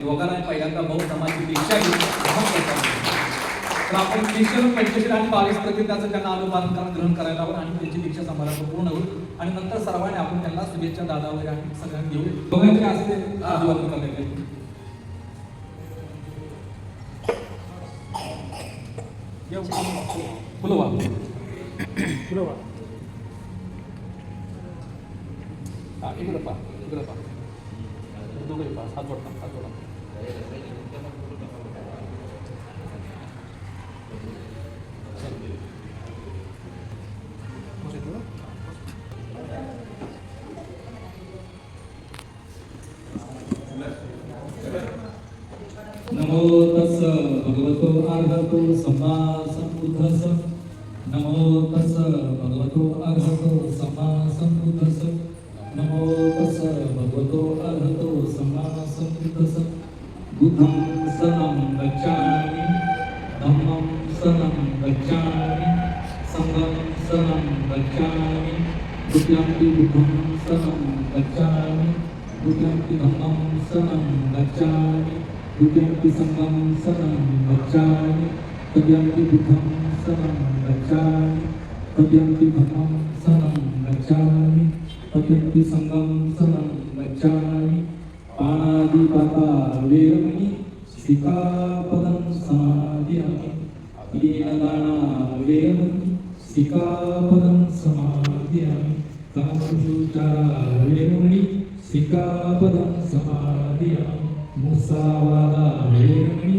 युवकांना पहिल्यांदा बौद्ध समाजाची दीक्षा तर आपण ख्रिश्चन पंचशील आणि बावीस प्रतिज्ञाचं त्यांना अनुपालन करून ग्रहण करायला हवं आणि त्यांची दीक्षा समारंभ पूर्ण होईल. आणि नंतर सर्वांनी आपण त्यांना शुभेच्छा दादा वगैरे आणि सगळ्यांना देऊ बघायचे असते अभिवादन करण्यात फुलवा फुलवा फुलं वाह. हा, इकडं पहा इकडं पहा. दोघंही पहा हात जोडता हात जोडा. नमो तस् भगवतो अर्हतो सम्मा सम्बुद्धस्स। नमो तस् भगवतो अर्हतो सम्मा सम्बुद्धस्स। नमो तस् भगवतो अर्हतो सम्मा सम्बुद्धस्स। बुद्धं सनं गच्छामि धम्मं सनं गच्छामि संघं सनं गच्छामि द्वितीयंपि बुद्धं सनं गच्छामि द्वितीयंपि धम्मं सनं गच्छामि द्वितीयंपि संघं सनं गच्छामि तृतीयंपि बुद्धं सनं गच्छामि तृतीयंपि धम्मं सनं गच्छामि तृतीयंपि संघं सनं गच्छामि पाणादिपाता वेरमणि सिकापदं समाधियामि दीनदाना वेरमणि सिकापदं समाधियामि कामशुचारा वेरमणि सिकापदं समादियामि मुसावादा वेरमणि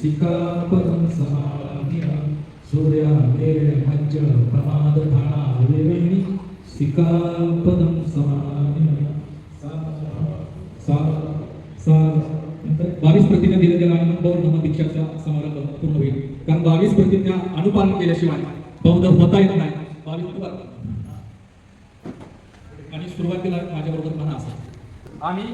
सिकापदं समादियामि सूर्या वेर मज्ज प्रमादधाना वेरमणि सिकापदं समादियामि सा सा बावीस प्रतिज्ञा दिल्या गेल्या आणि मग बौद्ध धर्म दीक्षाचा समारंभ पूर्ण होईल. कारण बावीस प्रतिज्ञा अनुपालन केल्याशिवाय बौद्ध होता येत नाही. बावीस अनुपालन. आणि सुरुवातीला माझ्याबरोबर म्हणा असं. आम्ही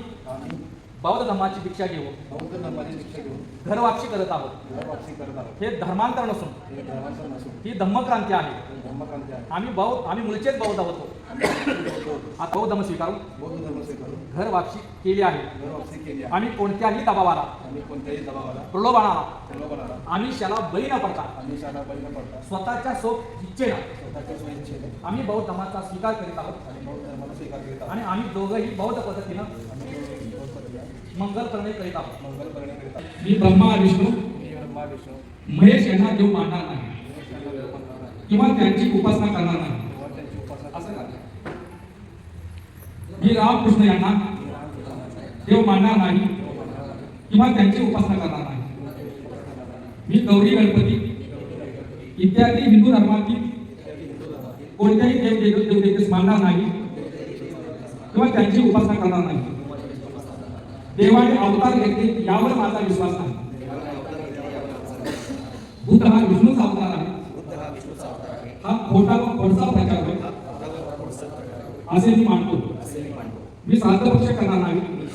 बौद्ध धर्माची दीक्षा घेऊन बौद्ध धर्माची शिक्षा घेऊन. घरवापसी करत आहोत. घरवापसी करत आहोत. हे धर्मांतर नसून हे धर्मांतर नसून. ही धम्मक्रांती आहे. ही धर्मक्रांती आहे. आम्ही बौद्ध आम्ही मूळचेच आम्ही बौद्ध होतो. आता बौद्ध धर्म स्वीकारून बौद्ध धर्म स्वीकारून घर वापसी केली आहे. घरवापसी केली आहे. आम्ही कोणत्याही दबावाला आम्ही कोणत्याही दबावाला प्रलोभनाला प्रलोभनाला आम्ही शाला बळी न पडता आम्ही शाळा बळी न पडता स्वतःच्या सोप इच्छेला स्वतःच्या स्वइच्छेने आम्ही बौद्ध धर्माचा स्वीकार करीत आहोत. आणि बौद्ध धर्माला स्वीकार करीत आहोत. आणि आम्ही दोघंही बौद्ध पद्धतीनं मंगल करणे करीत आहोत. मंगल करणे करीत आहोत. मी ब्रह्मा विष्णू मी ब्रह्मा विष्णू. महेश यांना देव मानणार नाही. किंवा त्यांची उपासना करणार नाही तेव्हा त्यांची उपासना असं करणार का? नाही. रामकृष्ण यांना देव मानणार नाही किंवा त्यांची उपासना करणार नाही. मी गौरी गणपती इत्यादी हिंदू धर्मातील कोणत्याही देव देव देव देवतेस मानणार नाही किंवा त्यांची उपासना करणार नाही. देवाने अवतार घेतले यावर माझा विश्वास नाही. बुद्ध हा विष्णूचा अवतार आहे. हा खोटा व खोडचा प्रचार होय असे मी मानतो. मी श्राद्धपक्ष करणार नाही. मी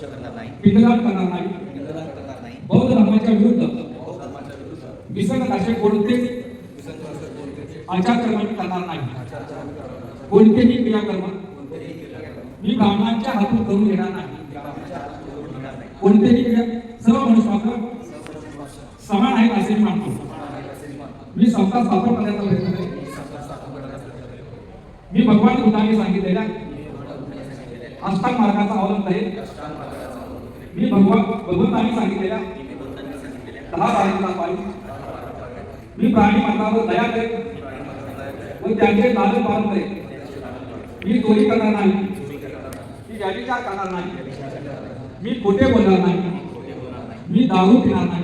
करणार नाही. पिंडदान करणार नाही. पिंडदान करणार नाही. बौद्ध धर्माच्या विरुद्ध. बौद्ध धर्माच्या विरुद्ध. विसंगत असे कोणतेच विसंत कोणतेही आचारक्रम मी करणार नाही. कोणतेही क्रियाकर्म मी ब्राह्मणांच्या हातून करून घेणार नाही. कोणतेही क्रिया? सर्व मनुष्य मात्र समान आहेत असे मी मानतो. मी संस्था स्थापन करण्याचा प्रयत्न करेन. मी भगवान बुद्धाने सांगितलेल्या मी भगवान बुद्धाने सांगितलेल्या अष्टांग मार्गाचा अवलंब आहे. मी भगवान भगवंतांनी सांगितलेल्या दहा बारीचा पाळी. मी प्राणी मात्रावर दया करेन व त्यांचे लालन पालन करेन. मी चोरी करणार नाही. मी व्यभिचार करणार नाही. मी खोटे बोलणार नाही. मी दारू पिणार नाही.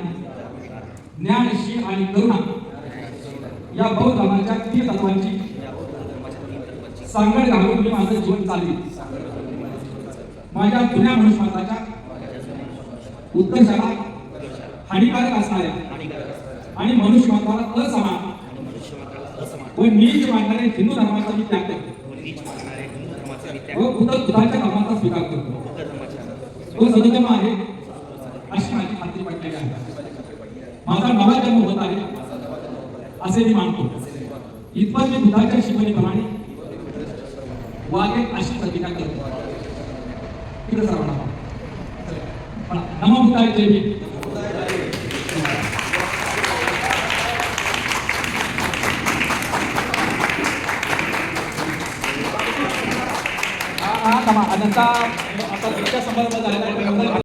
दारू ज्ञान शील आणि करुणा या बौद्ध धर्माच्या तीन तत्वांची सांगड घालून मी माझं जीवन चालवी सांगड घालून मी माझे जीवन चालवतो. माझ्या जुन्या मनुष्यमताच्या माझ्या उत्कर्षाला हानिकारक असणाऱ्या आणि मनुष्यमात्राला असमान व नीच मानणारे हिंदू धर्माचा मी त्याग करतो. व बुद्ध बुद्धाच्या धर्माचा स्वीकार करतो. तो सदधर्म आहे अशी माझी खात्री पटलेली आहे. माझा नवा जन्म होत आहे असे मी मानतो. इथपर्यंत बुद्धाच्या शिकवणीप्रमाणे वागेल अशी प्रतिज्ञा करतो. इकडे सर्वांना म्हणा. नमोबुद्धाय जय भीम हा हा थांबा. नंतर आता दीक्षा समारंभ झालेला आहे